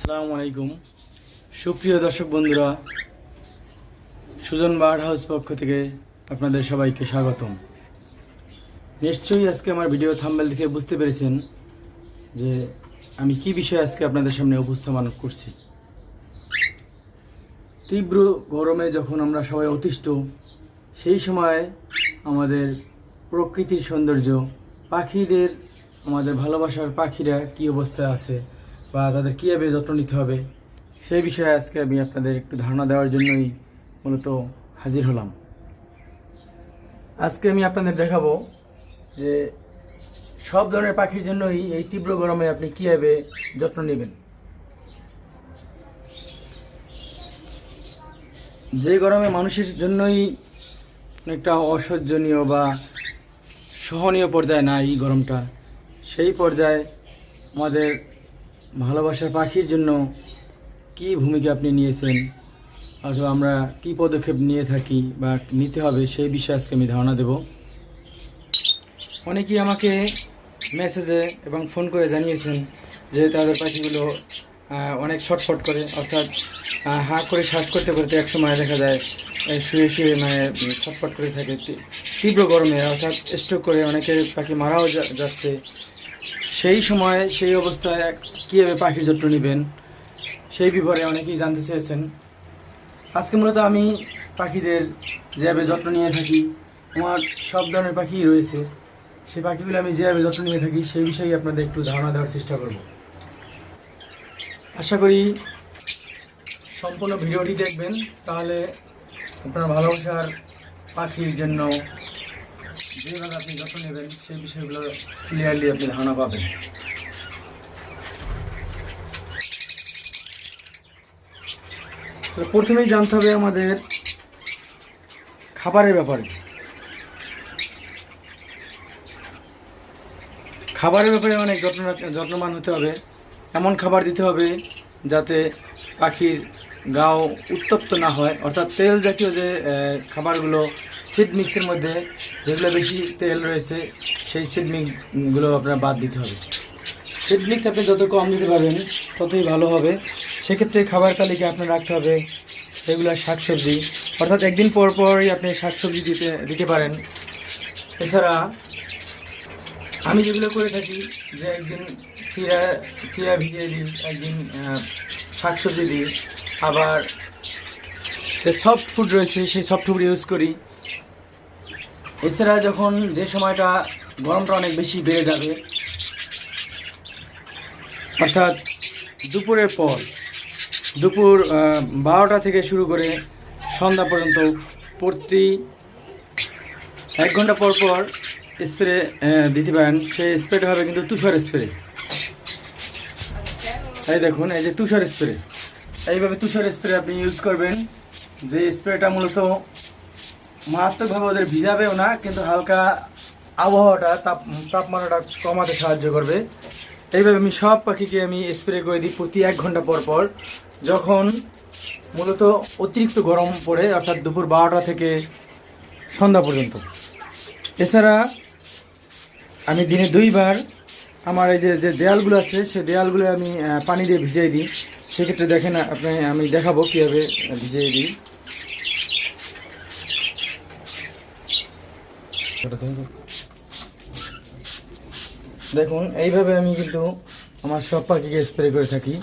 আসসালামু আলাইকুম। সুপ্রিয় দর্শক বন্ধুরা, সুজন বার্ড হাউস পক্ষ থেকে আপনাদের সবাইকে স্বাগতম। নিশ্চয়ই আজকে আমার ভিডিও থাম্বেল দেখে বুঝতে পেরেছেন যে আমি কি বিষয়ে আজকে আপনাদের সামনে উপস্থাপন করছি। তীব্র গরমে যখন আমরা সবাই অতিষ্ঠ, সেই সময় আমাদের প্রকৃতির সৌন্দর্য, পাখিদের, আমাদের ভালোবাসার পাখিরা কি অবস্থায় আছে বা তাদের কীভাবে যত্ন নিতে হবে, সেই বিষয়ে আজকে আমি আপনাদের একটু ধারণা দেওয়ার জন্যই মূলত হাজির হলাম। আজকে আমি আপনাদের দেখাবো যে সব ধরনের পাখির জন্যই এই তীব্র গরমে আপনি কীভাবে যত্ন নেবেন। যে গরমে মানুষের জন্যই অনেকটা অসহ্যনীয় বা সহনীয় পর্যায়ে না এই গরমটা, সেই পর্যায়ে আমাদের ভালোবাসার পাখির জন্য কি ভূমিকা আপনি নিয়েছেন? অথবা আমরা কি পদক্ষেপ নিয়ে থাকি বা নিতে হবে সেই বিষয়ে আজকে আমি ধারণা দেব। অনেকেই আমাকে মেসেজে এবং ফোন করে জানিয়েছেন যে তাদের পাখিগুলো অনেক ছটফট করে, অর্থাৎ হাঁ করে শ্বাস করতে করতে এক সময় দেখা যায় শুয়ে শুয়ে মানে ছটফট করে থাকে। তীব্র গরমে, অর্থাৎ স্ট্রোক করে অনেকের পাখি মারাও যাচ্ছে। সেই সময় সেই অবস্থায় কীভাবে পাখির যত্ন নেবেন? সেই ব্যাপারে অনেকেই জানতে চেয়েছেন। আজকে মূলত আমি পাখিদের যেভাবে যত্ন নিয়ে থাকি, আমার সব ধরনের পাখি রয়েছে, সেই পাখিগুলো আমি যেভাবে যত্ন নিয়ে থাকি, সেই বিষয়ে আপনাদের একটু ধারণা দেওয়ার চেষ্টা করব। আশা করি সম্পূর্ণ ভিডিওটি দেখবেন, তাহলে আপনার ভালোবাসার পাখির জন্য যেভাবে আপনি যত্ন নেবেন, সেই বিষয়গুলো ক্লিয়ারলি আপনি ধারণা পাবেন। প্রথমেই জানতে হবে আমাদের খাবারের ব্যাপারে। খাবারের ব্যাপারে অনেক যত্ন যত্নবান হতে হবে। এমন খাবার দিতে হবে যাতে পাখির গাও উত্তপ্ত না হয়, অর্থাৎ তেল জাতীয় যে খাবারগুলো সিড মিক্সের মধ্যে যেগুলো বেশি তেল রয়েছে, সেই সিড মিক্সগুলো আপনার বাদ দিতে হবে। সিড মিক্স আপনি যত কম দিতে পারবেন, ততই ভালো হবে। সেক্ষেত্রে খাবার তালিকা আপনার রাখতে হবে সেগুলো শাকসবজি। অর্থাৎ একদিন পর পরই আপনি শাকসবজি দিতে দিতে পারেন। এছাড়া আমি যেগুলো করে থাকি, যে একদিন চিরা চিরা ভিজিয়ে দিই, একদিন শাকসবজি দিই আবার যে সফট ফুড রয়েছে, সেই সফট ফুড ইউজ করি। এছাড়া যখন যে সময়টা গরমটা অনেক বেশি বেড়ে যাবে, অর্থাৎ দুপুরের পর, দুপুর বারোটা থেকে শুরু করে সন্ধ্যা পর্যন্ত প্রতি এক ঘণ্টা পর পর স্প্রে দিতে পারেন। সেই স্প্রেটা হবে কিন্তু তুষার স্প্রে এই দেখুন, এই যে তুষার স্প্রে এইভাবে তুষার স্প্রে আপনি ইউজ করবেন। যে স্প্রেটা মূলত মারাত্মকভাবে ওদের ভিজাবেও না, কিন্তু হালকা আবহাওয়াটা, তাপ, তাপমাত্রাটা কমাতে সাহায্য করবে। এইভাবে আমি সব পাখিকে আমি স্প্রে করে দিই প্রতি এক ঘণ্টা পর পর। যখন মূলত অতিরিক্ত গরম পড়ে, অর্থাৎ দুপুর বারোটা থেকে সন্ধ্যা পর্যন্ত। এছাড়া আমি দিনে দুইবার আমার এই যে যে দেয়ালগুলো আছে সেই দেয়ালগুলো আমি পানি দিয়ে ভিজিয়ে দিই। সেক্ষেত্রে দেখেন আপনি আমি দেখাবো কীভাবে ভিজিয়ে দিই। দেখুন, এইভাবে আমি কিন্তু আমার সব পাখিকে স্প্রে করে থাকি।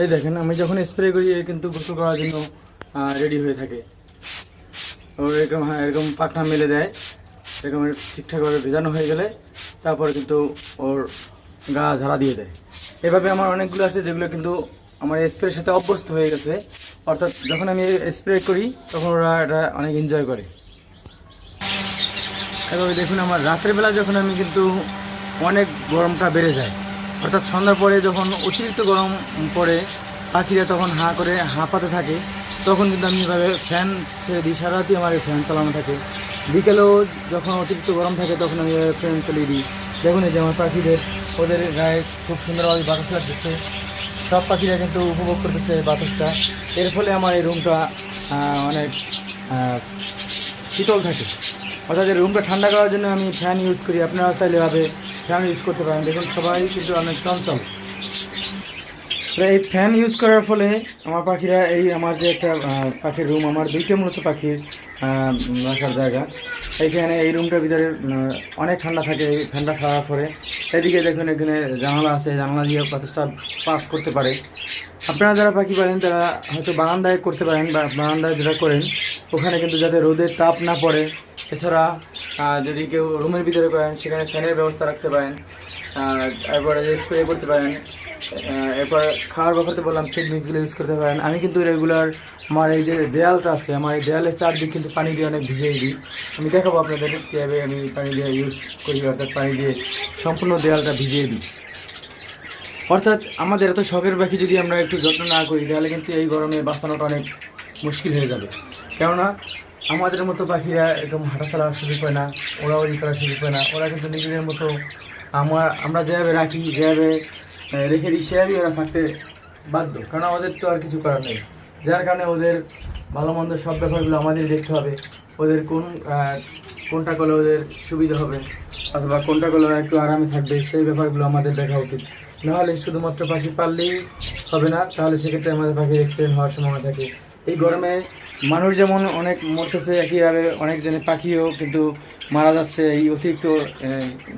এই দেখেন, আমি যখন স্প্রে করি কিন্তু গোসল করার জন্য রেডি হয়ে থাকে। এরকম হ্যাঁ এরকম পাখনা মেলে দেয়। এরকম ঠিকঠাকভাবে ভেজানো হয়ে গেলে তারপরে কিন্তু ওর গা ঝাড়া দিয়ে দেয়। এভাবে আমার অনেকগুলো আছে যেগুলো কিন্তু আমার স্প্রের সাথে অভ্যস্ত হয়ে গেছে। অর্থাৎ যখন আমি স্প্রে করি, তখন ওরা এটা অনেক এনজয় করে। এভাবে দেখুন আমার রাতের বেলা যখন আমি কিন্তু অনেক গরমটা বেড়ে যায়। অর্থাৎ সন্ধ্যার পরে যখন অতিরিক্ত গরম পড়ে, পাখিরা তখন হাঁ করে হাঁপাতে থাকে, তখন কিন্তু আমি এভাবে ফ্যান ছেড়ে দিই। সারা রাতই আমার ফ্যান চালানো থাকে। বিকেলেও যখন অতিরিক্ত গরম থাকে তখন আমি ফ্যান চালিয়ে দিই। দেখুন এই যে আমার পাখিদের, ওদের গায়ে খুব সুন্দরভাবে বাতাস লাগতেছে। সব পাখিরা কিন্তু উপভোগ করতেছে বাতাসটা। এর ফলে আমার এই রুমটা অনেক শীতল থাকে। অর্থাৎ এই রুমটা ঠান্ডা করার জন্য আমি ফ্যান ইউজ করি। আপনারা চাইলে ভাবে ফ্যান ইউজ করতে পারেন। দেখুন, সবাই কিন্তু অনেক চঞ্চল। এই ফ্যান ইউজ করার ফলে আমার পাখিরা, এই আমার যে একটা পাখির রুম আমার দুইটা মূলত পাখির রাখার জায়গা। এইখানে এই রুমটার ভিতরে অনেক ঠান্ডা থাকে, এই ঠান্ডা ছাড়ার পরে। এদিকে দেখুন, এখানে জানালা আছে, জানালা দিয়ে বাতাসটা পাস করতে পারে। আপনারা যারা পাখি পালেন, তারা হয়তো বারান্দায় করতে পারেন বা বারান্দায় যেটা করেন, ওখানে কিন্তু যাতে রোদের তাপ না পড়ে। এছাড়া যদি কেউ রুমের ভিতরে করেন, সেখানে ফ্যানের ব্যবস্থা রাখতে পারেন। এরপরে যে স্প্রে করতে পারেন এরপর খাওয়ার ব্যাপারে বললাম সেই মিক্সগুলো ইউজ করতে পারেন। আমি কিন্তু রেগুলার আমার এই যে দেয়ালটা আছে, আমার এই দেয়ালের চারদিক কিন্তু পানি দিয়ে অনেক ভিজিয়ে দিই। আমি দেখাবো আপনাদের কীভাবে আমি পানি দিয়ে ইউজ করি, অর্থাৎ পানি দিয়ে সম্পূর্ণ দেয়ালটা ভিজিয়ে দিই। অর্থাৎ আমাদের এত শখের পাখি যদি আমরা একটু যত্ন না করি, তাহলে কিন্তু এই গরমে বাঁচানোটা অনেক মুশকিল হয়ে যাবে। কেননা আমাদের মতো পাখিরা এরকম হাঁটাচলার সুযোগ পায় না ওড়াউড়ি করার সুযোগ পায় না, ওরা কিন্তু নিজেদের মতো আমার, আমরা যেভাবে রাখি, যেভাবে রেখে দিই, সেভাবেই ওরা থাকতে বাধ্য। কারণ আমাদের তো আর কিছু করার নেই। যার কারণে ওদের ভালো মন্দ সব ব্যাপারগুলো আমাদের দেখতে হবে। ওদের কোন কোনটা করলে ওদের সুবিধা হবে, অথবা কোনটা করলে ওরা একটু আরামে থাকবে, সেই ব্যাপারগুলো আমাদের দেখা উচিত। নাহলে শুধুমাত্র পাখি পাললেই হবে না, তাহলে সেক্ষেত্রে আমাদের পাখির অ্যাক্সিডেন্ট হওয়ার সম্ভাবনা থাকে। এই গরমে মানুষ যেমন অনেক মরতেছে, একইভাবে অনেকজনের পাখিও কিন্তু মারা যাচ্ছে এই অতিরিক্ত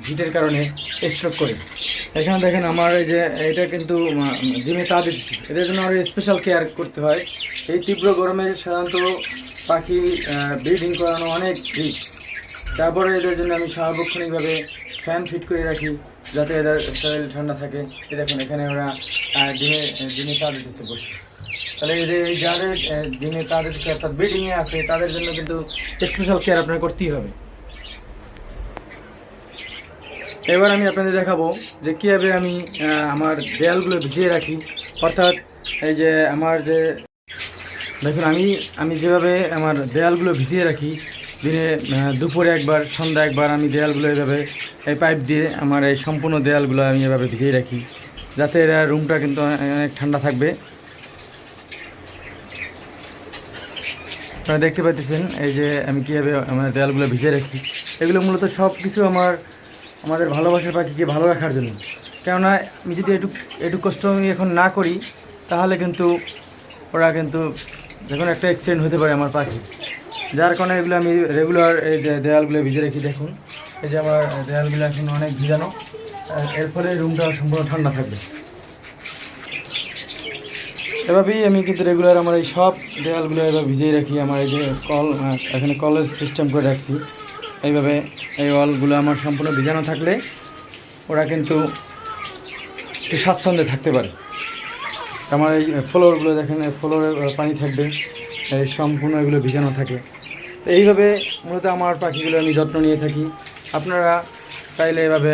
হিটের কারণে স্ট্রোক করে। এখানে দেখেন আমার এই যে এটা কিন্তু ডিমে তা দিচ্ছি এটার জন্য আরও স্পেশাল কেয়ার করতে হয়। এই তীব্র গরমে সাধারণত পাখি ব্রিডিং করানো অনেক রিস্ক তারপরে এদের জন্য আমি সার্বক্ষণিকভাবে ফ্যান ফিট করে রাখি যাতে এদের শরীর ঠান্ডা থাকে। এই দেখুন এখানে ওরা দিনে দিনে তা দিতেছে বসে। তাহলে এদের যাদের আহ, দিনে তা দিতেছে অর্থাৎ ব্রিডিংয়ে আছে তাদের জন্য কিন্তু স্পেশাল কেয়ার আপনার করতেই হবে। এবার আমি আপনাদের দেখাবো যে কীভাবে আমি আমার দেয়ালগুলো ভিজিয়ে রাখি। অর্থাৎ এই যে আমার যে, দেখুন, আমি আমি যেভাবে আমার দেয়ালগুলো ভিজিয়ে রাখি, দিনে দুপুরে একবার, সন্ধ্যা একবার আমি দেয়ালগুলো এভাবে, এই পাইপ দিয়ে আমার এই সম্পূর্ণ দেয়ালগুলো আমি এভাবে ভিজিয়ে রাখি, যাতে এরা রুমটা কিন্তু অনেক ঠান্ডা থাকবে। দেখতে পাচ্ছেন এই যে আমি কীভাবে আমার দেয়ালগুলো ভিজিয়ে রাখি। এগুলো মূলত সব কিছু আমার আমাদের ভালোবাসার পাখিকে ভালো রাখার জন্য। কেননা আমি যদি একটু একটু কষ্ট আমি এখন না করি, তাহলে কিন্তু ওরা কিন্তু যখন একটা অ্যাক্সিডেন্ট হতে পারে আমার পাখি। যার কারণে এগুলো আমি রেগুলার এই দেয়ালগুলো ভিজে রেখে দেখুন। এই যে আমার দেয়ালগুলো এখন অনেক ভিজানো। এর ফলে রুমটা সম্পূর্ণ ঠান্ডা থাকবে। এভাবেই আমি কিন্তু রেগুলার আমার এই সব দেয়ালগুলো এবার ভিজিয়ে রাখি। আমার এই যে কল এখানে কলের সিস্টেম করে রাখছি। এইভাবে এই ওয়ালগুলো আমার সম্পূর্ণ ভিজানো থাকলে ওরা কিন্তু একটু স্বাচ্ছন্দ্যে থাকতে পারে। আমার এই ফ্লোরগুলো দেখেন ফ্লোরে পানি থাকবে, এই সম্পূর্ণ এগুলো ভিজানো থাকে এইভাবে মূলত আমার পাখিগুলো আমি যত্ন নিয়ে থাকি। আপনারা চাইলে এভাবে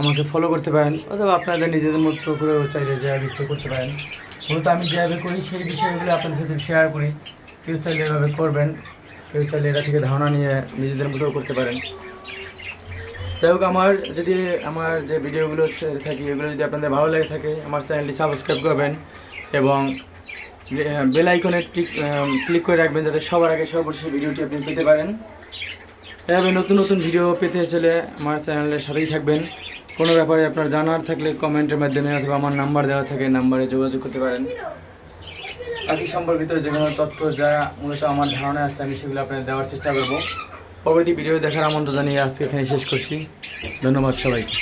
আমাকে ফলো করতে পারেন, অথবা আপনাদের নিজেদের মতো করেও চাইলে যে ইচ্ছে করতে পারেন। মূলত আমি যেভাবে করি, সেই বিষয়গুলো আপনাদের সাথে শেয়ার করি। কেউ চাইলে এভাবে করবেন। কেউ চাইলে এটা থেকে ধারণা নিয়ে নিজেদের মতো করতে পারেন। যাই হোক, আমার যদি আমার যে ভিডিওগুলো থাকি, এগুলো যদি আপনাদের ভালো লেগে থাকে, আমার চ্যানেলটি সাবস্ক্রাইব করবেন এবং বেল আইকনে ক্লিক করে রাখবেন যাতে সবার আগে সর্বশেষ ভিডিওটি আপনি পেতে পারেন। এভাবে নতুন নতুন ভিডিও পেতে চলে আমার চ্যানেলের সাথেই থাকবেন। কোনো ব্যাপারে আপনার জানার থাকলে কমেন্টের মাধ্যমে অথবা আমার নাম্বার দেওয়া থাকে নাম্বারে যোগাযোগ করতে পারেন। পাখি সম্পর্কিত যে কোনো তথ্য যা মূলত আমার ধারণা আছে, আমি সেগুলো আপনাদের দেওয়ার চেষ্টা করব। পরবর্তী ভিডিও দেখার আমন্ত্রণ জানিয়ে আজকে এখানে শেষ করছি। ধন্যবাদ সবাইকে।